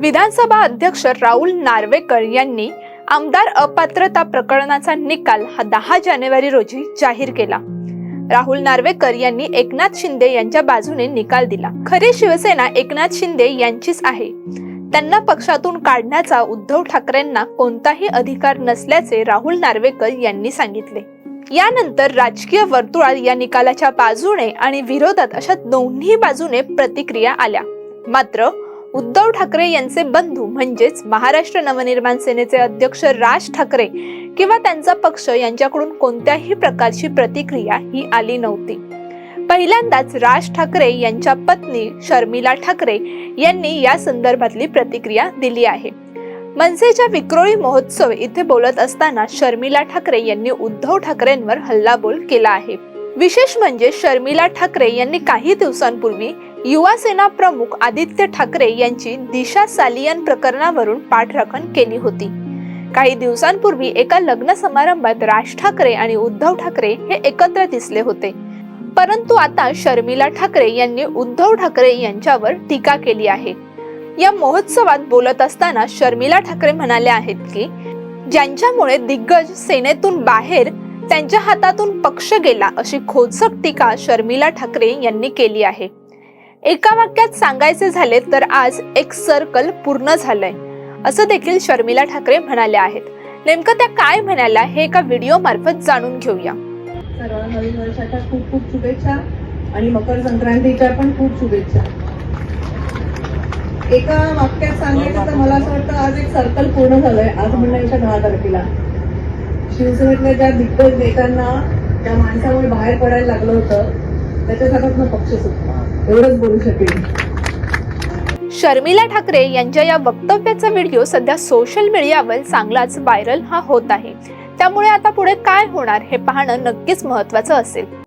विधानसभा अध्यक्ष राहुल नार्वेकर यांनी आमदार अपात्रता प्रकरणाचा निकाल हा दहा जानेवारी रोजी जाहीर केला. राहुल नार्वेकर यांनी एकनाथ शिंदे यांच्या बाजूने निकाल दिला. खरी शिवसेना एकनाथ शिंदे यांचीच आहे. त्यांना पक्षातून काढण्याचा उद्धव ठाकरेंना कोणताही अधिकार नसल्याचे राहुल नार्वेकर यांनी सांगितले. यानंतर राजकीय वर्तुळात या निकालाच्या बाजूने आणि विरोधात अशा दोन्ही बाजूने प्रतिक्रिया आल्या. मात्र उद्धव ठाकरे यांचे बंधू म्हणजेच महाराष्ट्र नवनिर्माण सेनेचे अध्यक्ष राज ठाकरे किंवा त्यांचा पक्ष यांच्याकडून कोणत्याही प्रकारची प्रतिक्रिया ही आली नव्हती. पहिल्यांदाच राज ठाकरे यांच्या पत्नी शर्मिला ठाकरे यांनी या संदर्भातली प्रतिक्रिया दिली आहे. मनसेच्या विक्रोळी महोत्सव इथे बोलत असताना शर्मिला ठाकरे यांनी उद्धव ठाकरेंवर हल्लाबोल केला आहे. विशेष म्हणजे शर्मिला ठाकरे यांनी काही दिवसांपूर्वी युवा सेना प्रमुख आदित्य ठाकरे यांची दिशा सालियन प्रकरणावरून पाठराखण केली होती. काही दिवसांपूर्वी एका लग्न समारंभात राज ठाकरे आणि उद्धव ठाकरे हे एकत्र दिसले होते. परंतु आता शर्मिला ठाकरे यांनी उद्धव ठाकरे यांच्यावर टीका केली आहे. या महोत्सवात बोलत असताना शर्मिला ठाकरे म्हणाल्या आहेत की ज्यांच्यामुळे दिग्गज सेनेतून बाहेर त्यांच्या हातातून पक्ष गेला अशी खोचक टीका शर्मिला ठाकरे यांनी केली आहे. एका वाक्यात सांगायचे झाले तर आज एक सर्कल पूर्ण झालंय. असं देखील शर्मिला ठाकरे म्हणाल्या आहेत. नेमकं त्या काय म्हणाल्या हे एका व्हिडिओ मार्फत जाणून घेऊया. नवीन वर्षाच्या खूप खूप शुभेच्छा आणि मकर संक्रांतीच्या पण खूप शुभेच्छा. एका वाक्यात सांगायचं तर मला असं वाटतं आज एक सर्कल पूर्ण झालंय. आज म्हणण्याच्या दहा तारखेला. शिवसेनेतल्या ज्या दिग्गज नेत्यांना त्या माणसामुळे बाहेर पडायला लागलं होतं त्याच्यासाठी पक्ष सुटला. एवढंच बोलू शकेल शर्मिला ठाकरे यांच्या या वक्तव्याचा व्हिडिओ सध्या सोशल मीडियावर चांगलाच व्हायरल हा होत आहे. त्यामुळे आता पुढे काय होणार हे पाहणं नक्कीच महत्वाचं असेल.